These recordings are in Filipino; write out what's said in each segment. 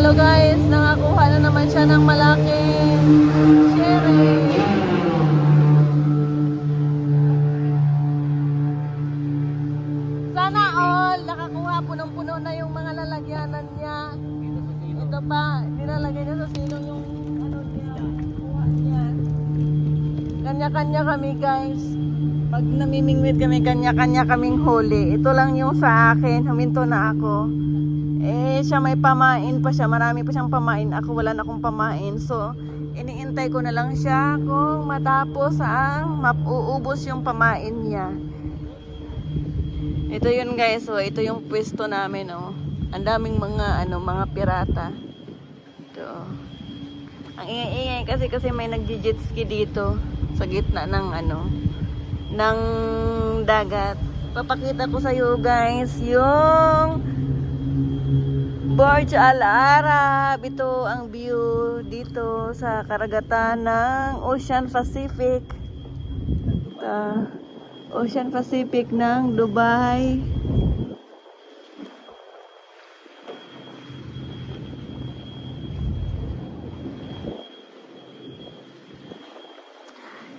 Halo guys, nakakuha na naman siya ng malaking sherry. Sana all, nakakuha punong-puno na yung mga lalagyanan niya. Ito pa, nilalagay niya sa silong yung ano niya, kuha. Kanya-kanya kami guys. Pag namimingwit kami, kanya-kanya kaming huli. Ito lang yung sa akin, huminto na ako. Eh, siya may pamain pa siya. Marami pa siyang pamain. Ako wala na akong pamain. So, iniintay ko na lang siya kung matapos ang mapuubos yung pamain niya. Ito yun guys. So, ito yung pwesto namin. Oh. Ang daming mga, ano, mga pirata. Ito. Ang ingay-ingay kasi kasi may nagji-jet ski dito sa gitna ng ano ng dagat. Papakita ko sa iyo guys yung Burj Al Arab. Ito ang view dito sa karagatan ng Ocean Pacific. Ito, Ocean Pacific ng Dubai.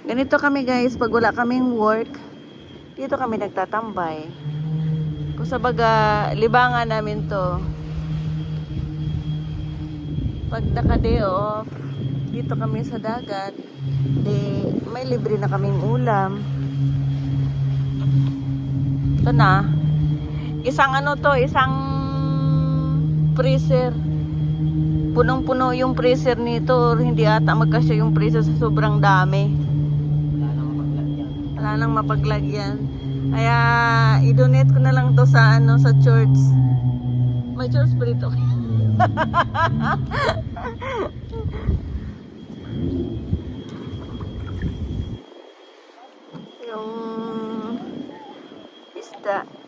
Ganito kami guys, pag wala kaming work, dito kami nagtatambay. Kung sa baga, libangan namin to. Pag naka-day off, dito kami sa dagat, di may libre na kaming ulam. Ito na. Isang ano to, isang freezer. Punong-puno yung freezer nito. Hindi ata magkasya yung freezer sa sobrang dami. Wala nang mapaglagyan. Kaya, i-donate ko na lang to sa ano sa church. May church pa dito. yung isda.